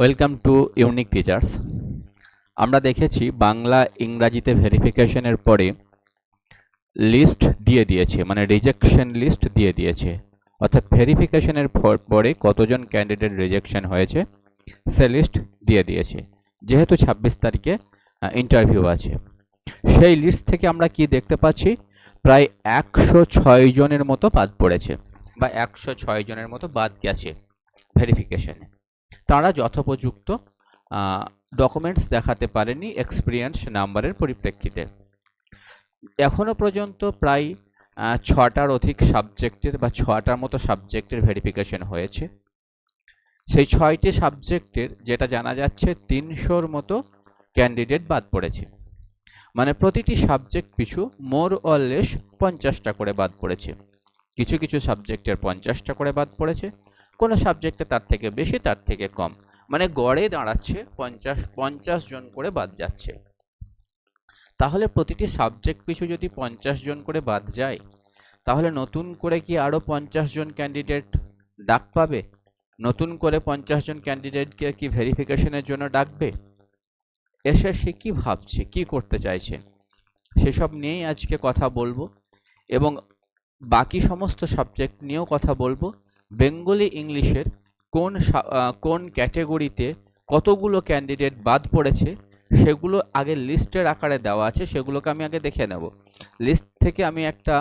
Welcome to unique teachers আমরা দেখেছি বাংলা ইংরাজিতে ভেরিফিকেশনের পরে লিস্ট দিয়ে দিয়েছে মানে রিজেকশন লিস্ট দিয়ে দিয়েছে। অর্থাৎ ভেরিফিকেশনের পরে কতজন ক্যান্ডিডেট রিজেকশন হয়েছে, সে লিস্ট দিয়ে দিয়েছে। যেহেতু ছাব্বিশ তারিখে ইন্টারভিউ আছে। সেই লিস্ট থেকে আমরা কি দেখতে পাচ্ছি, প্রায় একশো ছয় জনের মতো বাদ পড়েছে, বা একশো ছয় জনের মতো বাদ গেছে ভেরিফিকেশনে তারা যথোপযুক্ত ডকুমেন্টস দেখাতে পারেনি এক্সপিরিয়েন্স নাম্বারের পরিপ্রেক্ষিতে। এখনও পর্যন্ত প্রায় ছটার অধিক সাবজেক্টের বা ছটার মতো সাবজেক্টের ভেরিফিকেশন হয়েছে। সেই ছয়টি সাবজেক্টের যেটা জানা যাচ্ছে তিনশোর মতো ক্যান্ডিডেট বাদ পড়েছে। মানে প্রতিটি সাবজেক্ট পিছু মোর অর পঞ্চাশটা করে বাদ পড়েছে। কিছু কিছু সাবজেক্টের পঞ্চাশটা করে বাদ পড়েছে। কোনো সাবজেক্টে তার থেকে বেশি, তার থেকে কম। মানে গড়ে দাঁড়াচ্ছে পঞ্চাশ পঞ্চাশ জন করে বাদ যাচ্ছে। তাহলে প্রতিটি সাবজেক্ট পিছু যদি পঞ্চাশ জন করে বাদ যায়, তাহলে নতুন করে কি আরও পঞ্চাশ জন ক্যান্ডিডেট ডাক পাবে? নতুন করে পঞ্চাশ জন ক্যান্ডিডেটকে কি ভেরিফিকেশনের জন্য ডাকবে? এসে সে কী ভাবছে, কী করতে চাইছে? সেসব নিয়েই আজকে কথা বলব এবং বাকি সমস্ত সাবজেক্ট নিয়েও কথা বলব। বেঙ্গলি ইংলিশের কোন কোন ক্যাটেগরিতে কতগুলো ক্যান্ডিডেট বাদ পড়েছে, সেগুলো আগে লিস্টের আকারে দেওয়া আছে, সেগুলোকে আমি আগে দেখে নেব। লিস্ট থেকে আমি একটা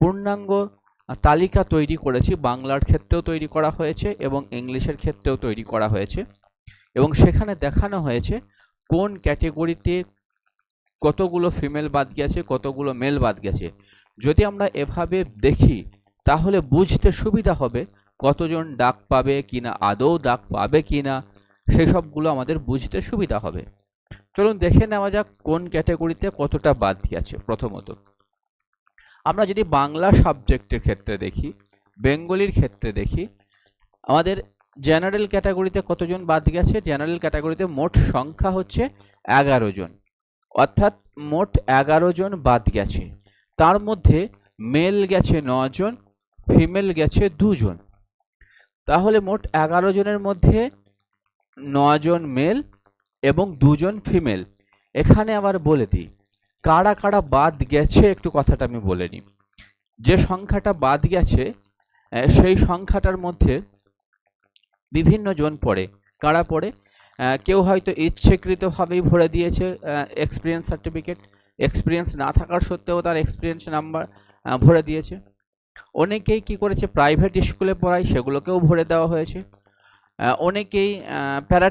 পূর্ণাঙ্গ তালিকা তৈরি করেছি, বাংলার ক্ষেত্রেও তৈরি করা হয়েছে এবং ইংলিশের ক্ষেত্রেও তৈরি করা হয়েছে এবং সেখানে দেখানো হয়েছে কোন ক্যাটেগরিতে কতগুলো ফিমেল বাদ গেছে, কতগুলো মেল বাদ গেছে। যদি আমরা এভাবে দেখি তাহলে বুঝতে সুবিধা হবে কতজন ডাক পাবে কিনা, আদৌ ডাক পাবে কিনা, সেসবগুলো আমাদের বুঝতে সুবিধা হবে। চলুন দেখে নেওয়া যাক কোন ক্যাটাগরিতে কতটা বাদ গেছে প্রথমত। আমরা যদি বাংলা সাবজেক্টের ক্ষেত্রে দেখি, বেঙ্গলির ক্ষেত্রে দেখি, আমাদের জেনারেল ক্যাটাগরিতে কতজন বাদ গেছে জেনারেল ক্যাটাগরিতে মোট সংখ্যা হচ্ছে এগারো জন। অর্থাৎ মোট এগারো জন বাদ গেছে তার মধ্যে মেল গেছে জন ফিমেল গেছে দুজন। তাহলে মোট এগারো জনের মধ্যে নজন মেল এবং দুজন ফিমেল এখানে আবার বলে দিই, কারা কারা বাদ গেছে একটু কথাটা আমি বলে নিই। যে সংখ্যাটা বাদ গেছে সেই সংখ্যাটার মধ্যে বিভিন্ন জন পড়ে। কারা পড়ে? কেউ হয়তো ইচ্ছেকৃতভাবেই ভরে দিয়েছে এক্সপিরিয়েন্স সার্টিফিকেট এক্সপিরিয়েন্স না থাকার সত্ত্বেও তার এক্সপিরিয়েন্স নাম্বার ভরে দিয়েছে। অনেকেই কি করেছে প্রাইভেট স্কুলে পড়ায়, সেগুলোকেও ভরে দেওয়া হয়েছে। অনেকেই প্যারা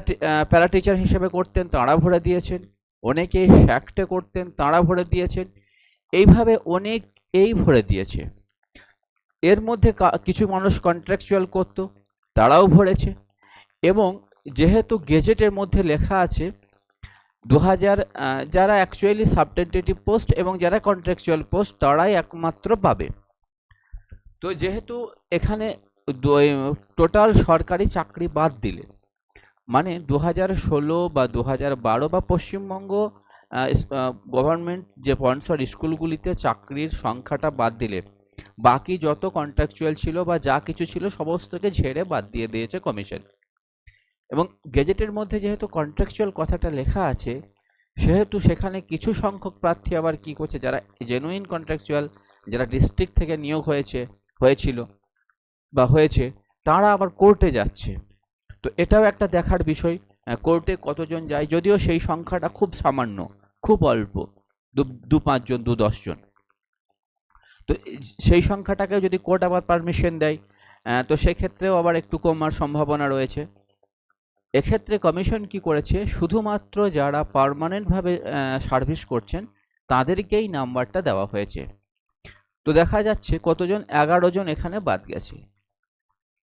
প্যারা টিচার হিসেবে করতেন, তাঁরা ভরে দিয়েছেন। অনেকেই ফ্যাক্টে করতেন, তাঁরা ভরে দিয়েছেন। এইভাবে অনেক এই ভরে দিয়েছে। এর মধ্যে কিছু মানুষ কন্ট্রাকচুয়াল করতো, তারাও ভরেছে। এবং যেহেতু গেজেটের মধ্যে লেখা আছে দু হাজার যারা অ্যাকচুয়ালি সাবটেন্টেটিভ পোস্ট এবং যারা কন্ট্রাকচুয়াল পোস্ট তারাই একমাত্র পাবে। তো যেহেতু এখানে টোটাল সরকারি চাকরি বাদ দিলে মানে দু হাজার ষোলো বা দু হাজার বারো বা পশ্চিমবঙ্গ গভর্নমেন্ট যে স্পন্সর স্কুলগুলিতে চাকরির সংখ্যাটা বাদ দিলে, বাকি যত কন্ট্রাকচুয়াল ছিল বা যা কিছু ছিল সমস্তকে ঝেড়ে বাদ দিয়ে দিয়েছে কমিশন এবং গেজেটের মধ্যে যেহেতু কন্ট্রাকচুয়াল কথাটা লেখা আছে, সেহেতু সেখানে কিছু সংখ্যক প্রার্থী আবার কি করছে, যারা জেনুইন কন্ট্রাকচুয়াল যারা ডিস্ট্রিক্ট থেকে নিয়োগ হয়েছে হয়েছিল বা হয়েছে, তারা আবার কোর্টে যাচ্ছে। তো এটাও একটা দেখার বিষয়। কোর্টে কতজন যায়? যদিও সেই সংখ্যাটা খুব সামান্য, খুব অল্প, দু পাঁচজন, দু দশজন। তো সেই সংখ্যাটাকে যদি কোর্ট আবার পারমিশন দেয় তো সেক্ষেত্রেও আবার একটু কমার সম্ভাবনা রয়েছে। এক্ষেত্রে কমিশন কি করেছে? শুধুমাত্র যারা পার্মানেন্টভাবে সার্ভিস করছেন, তাদেরকেই নাম্বারটা দেওয়া হয়েছে। তো দেখা যাচ্ছে কতজন, এগারো জন এখানে বাদ গেছে।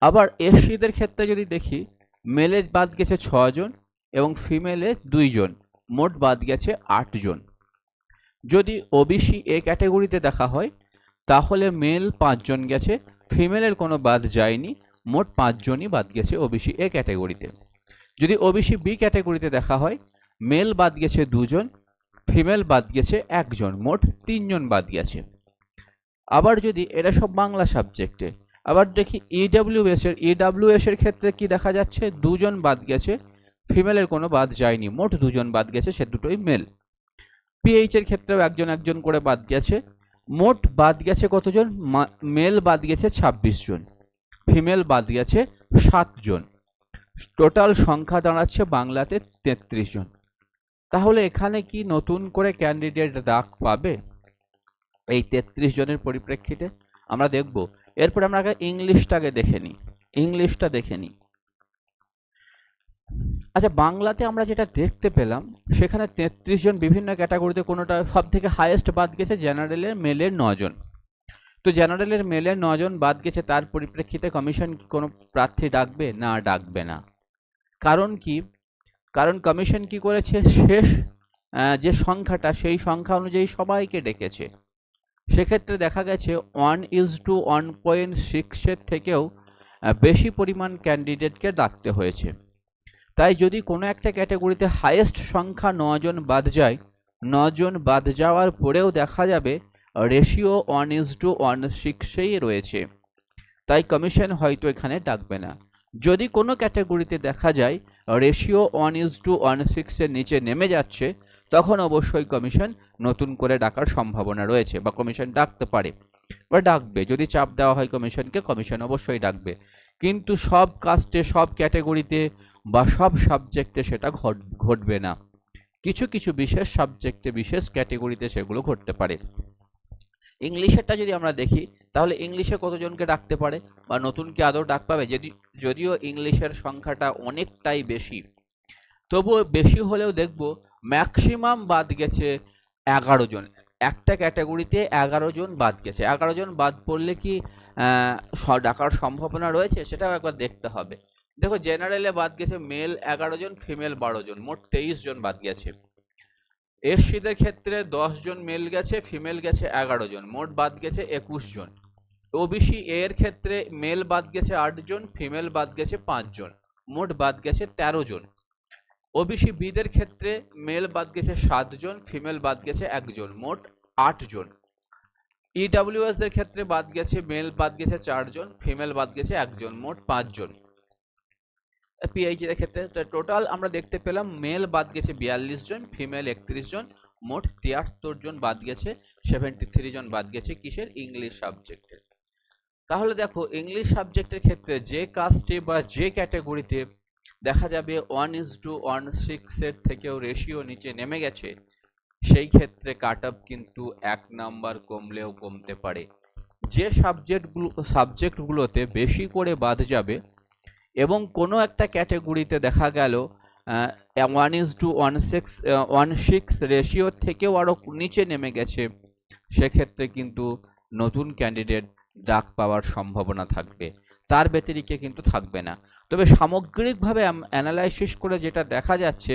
আবার এসসিদের ক্ষেত্রে যদি দেখি মেলে বাদ গেছে ছজন এবং ফিমেলে দুইজন, মোট বাদ গেছে আটজন। যদি ওবিসি এ ক্যাটাগরিতে দেখা হয়, তাহলে মেল পাঁচজন গেছে ফিমেলের কোনো বাদ যায়নি, মোট পাঁচজনই বাদ গেছে ওবিসি এ ক্যাটাগরিতে যদি ওবিসি বি ক্যাটাগরিতে দেখা হয় মেল বাদ গেছে দুজন ফিমেল বাদ গেছে একজন, মোট তিনজন বাদ গেছে। আবার যদি এটা সব বাংলা সাবজেক্টে আবার দেখি ইডাব্লিউএস এর ইডাব্লিউএস এর ক্ষেত্রে কি দেখা যাচ্ছে? দুজন বাদ গেছে ফিমেলের কোনো বাদ যায়নি, মোট দুজন বাদ গেছে, সে দুটোই মেল পিএইচ এর ক্ষেত্রেও একজন একজন করে বাদ গেছে, মোট বাদ গেছে কতজন? মেল বাদ গেছে ছাব্বিশ জন ফিমেল বাদ গেছে সাতজন টোটাল সংখ্যা দাঁড়াচ্ছে বাংলাতে তেত্রিশ জন। তাহলে এখানে কি নতুন করে ক্যান্ডিডেট ডাক পাবে? এই তেত্রিশ জনের পরিপ্রেক্ষিতে আমরা দেখব। এরপরে আমরা আগে ইংলিশটাকে দেখে নিই। ইংলিশটা দেখে নিই। আচ্ছা বাংলাতে আমরা যেটা দেখতে পেলাম, সেখানে তেত্রিশ জন বিভিন্ন ক্যাটাগরিতে কোনোটা সব থেকে হাইয়েস্ট বাদ গেছে? জেনারেলের মেলের নজন। তো জেনারেলের মেলের নজন বাদ গেছে, তার পরিপ্রেক্ষিতে কমিশন কি কোনো প্রার্থী ডাকবে? না ডাকবে না। কারণ কি? কারণ কমিশন কি করেছে? শেষ যে সংখ্যাটা, সেই সংখ্যা অনুযায়ী সবাইকে ডেকেছে। সেক্ষেত্রে দেখা গেছে one is to one point সিক্সের থেকেও বেশি পরিমাণ ক্যান্ডিডেটকে ডাকতে হয়েছে। তাই যদি কোনো একটা ক্যাটাগরিতে হাইয়েস্ট সংখ্যা নজন বাদ যায়, নজন বাদ যাওয়ার পরেও দেখা যাবে ratio one is to one সিক্সেই রয়েছে। তাই কমিশন হয়তো এখানে ডাকবে না। যদি কোনো ক্যাটাগরিতে দেখা যায় ratio one is to one সিক্সের নিচে নেমে যাচ্ছে তখন অবশ্যই কমিশন নতুন করে ডাকার সম্ভাবনা রয়েছে বা কমিশন ডাকতে পারে বা ডাকবে। যদি চাপ দেওয়া হয় কমিশনকে, কমিশন অবশ্যই ডাকবে। কিন্তু সব কাস্টে, সব ক্যাটাগরিতে বা সব সাবজেক্টে সেটা ঘট, ঘটবে না। কিছু কিছু বিশেষ সাবজেক্টে, বিশেষ ক্যাটাগরিতে সেগুলো ঘটতে পারে। ইংলিশেরটা যদি আমরা দেখি, তাহলে ইংলিশে কতজনকে ডাকতে পারে বা নতুন কি আদৌ ডাক পাবে? যদি, যদিও ইংলিশের সংখ্যাটা অনেকটাই বেশি, তবুও বেশি হলেও দেখব ম্যাক্সিমাম বাদ গেছে এগারো জন। একটা ক্যাটাগরিতে এগারো জন বাদ গেছে। এগারো জন বাদ পড়লে কি ডাকার সম্ভাবনা রয়েছে? সেটাও একবার দেখতে হবে। দেখো জেনারেলে বাদ গেছে মেল এগারো জন ফিমেল বারো জন, মোট তেইশ জন বাদ গেছে। এসসিদের ক্ষেত্রে দশ জন মেল গেছে ফিমেল গেছে এগারো জন, মোট বাদ গেছে একুশ জন। ওবিসি এর ক্ষেত্রে মেল বাদ গেছে আট জন ফিমেল বাদ গেছে পাঁচ জন, মোট বাদ গেছে তেরো জন। ওবিসি বিদের ক্ষেত্রে মেল বাদ গেছে সাতজন ফিমেল বাদ গেছে একজন, মোট আট জন ইডাব্লিউএস দের ক্ষেত্রে বাদ গেছে মেল বাদ গেছে চারজন ফিমেল বাদ গেছে একজন, মোট পাঁচজন। পিএইচ এর ক্ষেত্রে টোটাল আমরা দেখতে পেলাম মেল বাদ গেছে বিয়াল্লিশ জন ফিমেল একত্রিশ জন মোট তিয়াত্তর জন বাদ গেছে সেভেন্টি থ্রি জন বাদ গেছে কিসের? ইংলিশ সাবজেক্টের তাহলে দেখো ইংলিশ সাবজেক্টের ক্ষেত্রে যে কাস্টে বা যে ক্যাটাগরিতে দেখা যাবে ওয়ান ইজ টু ওয়ান সিক্সের থেকেও রেশিও নিচে নেমে গেছে। সেই ক্ষেত্রে কাট কিন্তু এক নাম্বার কমলেও কমতে পারে। যে সাবজেক্টগুলো সাবজেক্টগুলোতে বেশি করে বাদ যাবে এবং কোনো একটা ক্যাটাগরিতে দেখা গেল one is to one six one six ratio থেকেও আরও নিচে নেমে গেছে। সেক্ষেত্রে কিন্তু নতুন ক্যান্ডিডেট ডাক পাওয়ার সম্ভাবনা থাকবে। তার ব্যতিরিক্তে কিন্তু থাকবে না। তবে সামগ্রিকভাবে অ্যানালাইসিস করে যেটা দেখা যাচ্ছে,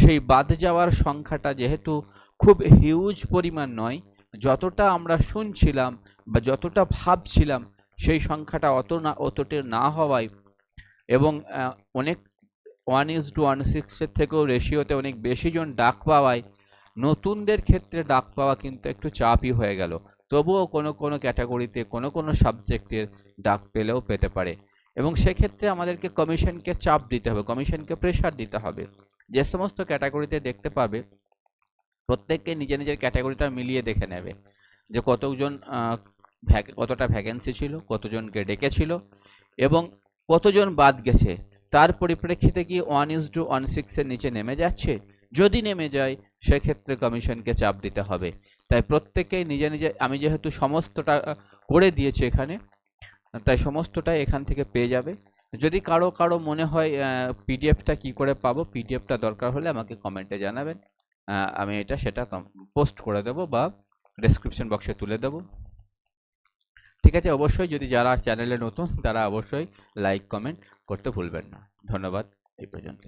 সেই বাদ যাওয়ার সংখ্যাটা যেহেতু খুব হিউজ পরিমাণ নয়, যতটা আমরা শুনছিলাম বা যতটা ভাবছিলাম, সেই সংখ্যাটা অত না, অতটা না হওয়ায় এবং অনেক ওয়ান ইজ টু ওয়ান সিক্সের থেকেও রেশিওতে অনেক বেশি জন ডাক পাওয়ায় নতুনদের ক্ষেত্রে ডাক পাওয়া কিন্তু একটু চাপই হয়ে গেল। তবুও কোনো কোনো ক্যাটাগরিতে কোনো কোনো সাবজেক্টের ডাক পেলেও পেতে পারে। এবং সেক্ষেত্রে আমাদেরকে কমিশনকে চাপ দিতে হবে, কমিশনকে প্রেশার দিতে হবে। যে সমস্ত ক্যাটাগরিতে দেখতে পাবে, প্রত্যেককে নিজের নিজের ক্যাটাগরিটা মিলিয়ে দেখে নেবে। যে কতজন কতটা ভ্যাকেন্সি ছিল, কতজনকে ডেকেছিল এবং কতজন বাদ গেছে। তার পরিপ্রেক্ষিতে কি ওয়ান ইজ টু ওয়ান সিক্সের নিচে নেমে যাচ্ছে? যদি নেমে যায়, সেক্ষেত্রে কমিশনকে চাপ দিতে হবে। তাই প্রত্যেকেই নিজে নিজে, আমি যেহেতু সমস্তটা করে দিয়েছি এখানে, তাই সমস্তটাই এখান থেকে পেয়ে যাবে। যদি কারও কারও মনে হয় পিডিএফটা কি করে পাবো পিডিএফটা দরকার হলে আমাকে কমেন্টে জানাবেন। আমি এটা সেটা পোস্ট করে দেবো বা ডেসক্রিপশন বক্সে তুলে দেবো। ঠিক আছে, অবশ্যই যদি যারা চ্যানেলে নতুন, তারা অবশ্যই লাইক কমেন্ট করতে ভুলবেন না। ধন্যবাদ, এই পর্যন্ত